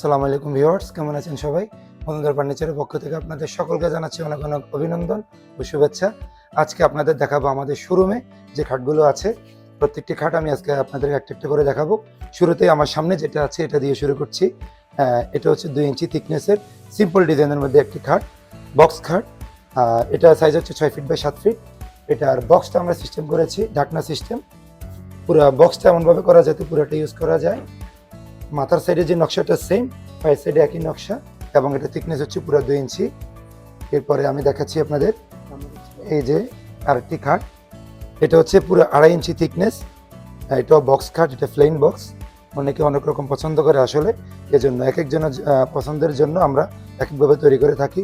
সালাম আলাইকুম ভিউয়ার্স, কেমন আছেন সবাই? বন্ধুদের ফার্নিচারের পক্ষ থেকে আপনাদের সকলকে জানাচ্ছি অনেক অনেক অভিনন্দন ও শুভেচ্ছা। আজকে আপনাদের দেখাবো আমাদের শোরুমে যে খাটগুলো আছে। প্রত্যেকটি খাট আমি আজকে আপনাদের একটা একটা করে দেখাবো। শুরুতেই আমার সামনে যেটা আছে, এটা দিয়ে শুরু করছি। এটা হচ্ছে দুই ইঞ্চি থিকনেসের সিম্পল ডিজাইনের মধ্যে একটি খাট বক্স খাট। এটা সাইজ হচ্ছে ছয় ফিট বাই সাত ফিট এটার বক্সটা আমরা সিস্টেম করেছি, ঢাকনা সিস্টেম পুরো বক্সটা এমনভাবে করা যাতে পুরোটা ইউজ করা যায়। মাথার সাইডে যে নকশাটা সেম পায়ের সাইডে একই নকশা, এবং এটা থিকনেস হচ্ছে পুরো দুই ইঞ্চি। এরপরে আমি দেখাচ্ছি আপনাদের এই যে আরেকটি খাট। এটা হচ্ছে পুরো আড়াই ইঞ্চি থিকনেস এটাও বক্স খাট, এটা প্লেন বক্স অনেকে অনেক রকম পছন্দ করে আসলে। এজন্য এক একজনের পছন্দের জন্য আমরা এক একভাবে তৈরি করে থাকি।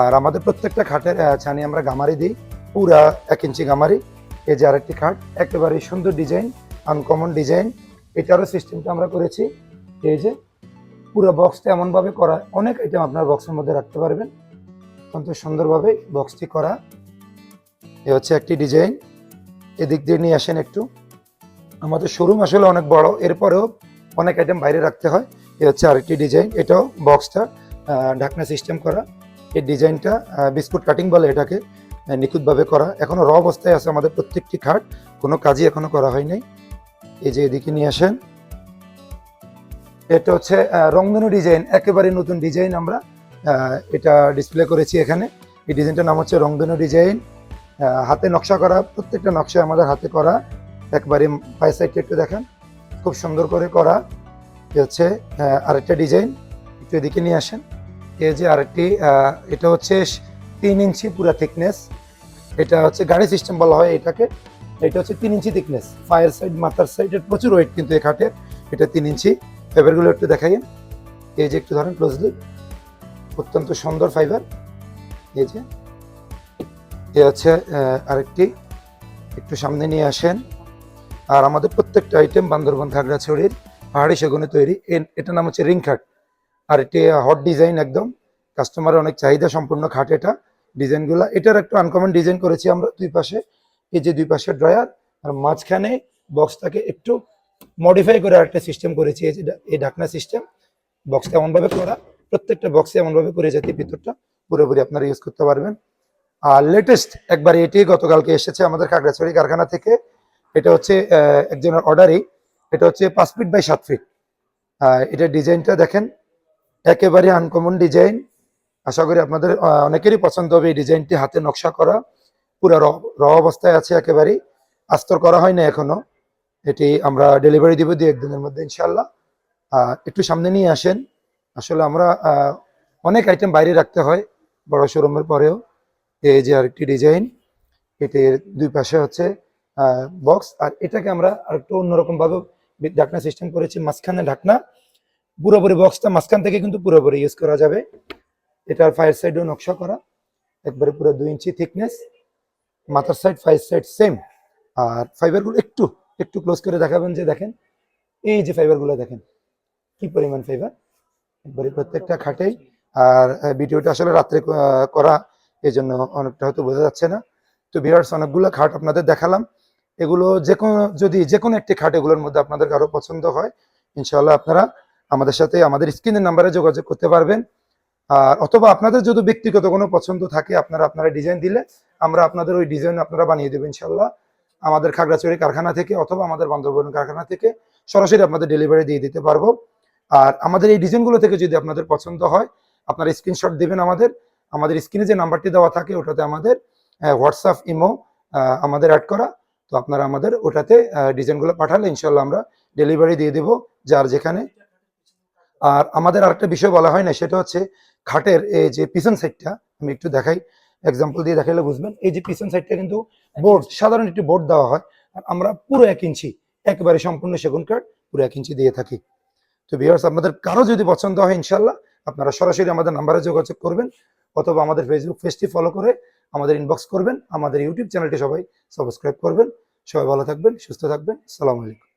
আর আমাদের প্রত্যেকটা খাটের ছানি আমরা গামারি দিই। পুরা এক ইঞ্চি গামারি। এই যে আরেকটি খাট, একেবারে সুন্দর ডিজাইন আনকমন ডিজাইন এটারও সিস্টেমটা আমরা করেছি। এই যে পুরো বক্সটা এমনভাবে করা, অনেক আইটেম আপনার বক্সের মধ্যে রাখতে পারবেন। অত্যন্ত সুন্দরভাবে বক্সটি করা। এ হচ্ছে একটি ডিজাইন এদিক দিয়ে নিয়ে আসেন একটু। আমাদের শোরুম আসলে অনেক বড়, এরপরেও অনেক আইটেম বাইরে রাখতে হয়। এ হচ্ছে আরেকটি ডিজাইন এটাও বক্সটা ঢাকনা সিস্টেম করা। এই ডিজাইনটা বিস্কুট কাটিং বলে এটাকে নিখুঁতভাবে করা। এখনও র অবস্থায় আছে আমাদের প্রত্যেকটি খাট, কোনো কাজই এখনও করা হয় নাই। এই যে এদিকে নিয়ে আসেন। এটা হচ্ছে রংধনু ডিজাইন, একেবারে নতুন ডিজাইন আমরা এটা ডিসপ্লে করেছি এখানে। এই ডিজাইনটার নাম হচ্ছে রংধনু ডিজাইন। হাতে নকশা করা, প্রত্যেকটা নকশা আমাদের হাতে করা। একবারে পায়ে সাইডটা একটু দেখেন। খুব সুন্দর করে করা। এ হচ্ছে আরেকটা ডিজাইন। একটু এদিকে নিয়ে আসেন। এই যে আরেকটি এটা হচ্ছে তিন ইঞ্চি পুরা থিকনেস এটা হচ্ছে গাড়ি সিস্টেম বলা হয় এটাকে। এটা হচ্ছে তিন ইঞ্চি থিকনেস ফায়ার সাইড মাথার সাইডের প্রচুর ওয়েট কিন্তু এই খাটের। এটা তিন ইঞ্চি। ফাইবারগুলো একটু দেখাই। এই যে একটু ধরেন ক্লোজলি অত্যন্ত সুন্দর ফাইবার এই যে। এ হচ্ছে আরেকটি। একটু সামনে নিয়ে আসেন। আর আমাদের প্রত্যেকটা আইটেম বান্দরবন খাগড়াছড়ির পাহাড়ি সেগুনে তৈরি। এটার নাম হচ্ছে রিং খাট আর এটি হট ডিজাইন একদম। কাস্টমারের অনেক চাহিদা সম্পূর্ণ খাট এটা। ডিজাইনগুলো, এটার একটু আনকমন ডিজাইন করেছি আমরা দুই পাশে। এই যে দুই পাশে ড্রয়ার আর মাঝখানে বক্সটাকে একটু মডিফাই করে আরেকটা সিস্টেম করেছি, এই ঢাকনা সিস্টেম বক্সটা এমনভাবে করা, প্রত্যেকটা বক্সে এমনভাবে করে যাতে ভিতরটা পুরোপুরি আপনারা ইউজ করতে পারবেন। আর লেটেস্ট একবার এটি গতকালকে এসেছে আমাদের খাগড়াছড়ি কারখানা থেকে, এটা হচ্ছে একজনের অর্ডারই এটা হচ্ছে পাঁচ ফিট বাই সাত ফিট এটা ডিজাইনটা দেখেন, একেবারে আনকমন ডিজাইন আশা করি আপনাদের অনেকেরই পছন্দ হবে এই ডিজাইনটি, হাতে নকশা করা, পুরো র অবস্থায় আছে একেবারেই। আস্তর করা হয় না এখনও। এটি আমরা ডেলিভারি দিব দু একদিনের মধ্যে ইনশাল্লাহ আর একটু সামনে নিয়ে আসেন। আসলে আমরা অনেক আইটেম বাইরে রাখতে হয় বড় শোরুমের পরেও। এই যে আরেকটি ডিজাইন এটির দুই পাশে হচ্ছে বক্স আর এটাকে আমরা আরেকটু অন্যরকম ভাবে ঢাকনা সিস্টেম করেছি, মাঝখানে ঢাকনা। পুরোপুরি বক্সটা মাঝখান থেকে কিন্তু পুরোপুরি ইউজ করা যাবে। এটার ফায়ার সাইডও নকশা করা। একবারে পুরো দুই ইঞ্চি থিকনেস মাথার সাইড ফায়ার সাইড সেম আর ফাইবারগুলো একটু একটু ক্লোজ করে দেখাবেন যে দেখেন, এই যে ফাইবারগুলো দেখেন, কি পরিমাণ ফাইবার একবারে প্রত্যেকটা খাটেই, আর ভিডিওটা আসলে রাত্রে করা এই জন্য অনেকটা হয়তো বোঝা যাচ্ছে না। তো বিরাট অনেকগুলো খাট আপনাদের দেখালাম। এগুলো যে কোনো, যদি যে কোনো একটি খাট এগুলোর মধ্যে আপনাদের কারও পছন্দ হয়, ইনশাআল্লাহ আপনারা আমাদের সাথে, আমাদের স্ক্রিনের নাম্বারে যোগাযোগ করতে পারবেন। আর, অথবা আপনাদের যদি ব্যক্তিগত কোনো পছন্দ থাকে, আপনারা আপনারা ডিজাইন দিলে আমরা আপনাদের ওই ডিজাইন আপনারা বানিয়ে দেবো ইনশাল্লাহ আমাদের খাগড়াছড়ি কারখানা থেকে অথবা আমাদের বান্দরবন কারখানা থেকে সরাসরি আপনাদের ডেলিভারি দিয়ে দিতে পারব। আর আমাদের এই ডিজাইনগুলো থেকে যদি আপনাদের পছন্দ হয়, আপনারা স্ক্রিনশট দেবেন আমাদের। আমাদের স্ক্রিনে যে নাম্বারটি দেওয়া থাকে, ওটাতে আমাদের হোয়াটসঅ্যাপ ইমো আমাদের অ্যাড করা। তো আপনারা আমাদের ওটাতে ডিজাইনগুলো পাঠালে ইনশাল্লাহ আমরা ডেলিভারি দিয়ে দেবো যার যেখানে। আর আমাদের আরেকটা বিষয় বলা হয় না, সেটা হচ্ছে খাটের এই যে পিছন সাইডটা আমি একটু দেখাই। এক্সাম্পল দিয়ে দেখাইলে বুঝবেন। এই যে পিছন সাইডটা কিন্তু বোর্ড সাধারণ একটি বোর্ড দেওয়া হয়। আর আমরা পুরো এক ইঞ্চি, একেবারে সম্পূর্ণ সেগুন কাঠ পুরো এক ইঞ্চি দিয়ে থাকি। তো ভিউয়ার্স আপনাদের কারও যদি পছন্দ হয় ইনশাল্লাহ আপনারা সরাসরি আমাদের নাম্বারে যোগাযোগ করবেন অথবা আমাদের ফেসবুক পেজটি ফলো করে আমাদের ইনবক্স করবেন। আমাদের ইউটিউব চ্যানেলটি সবাই সাবস্ক্রাইব করবেন। সবাই ভালো থাকবেন, সুস্থ থাকবেন। সালাম আলাইকুম।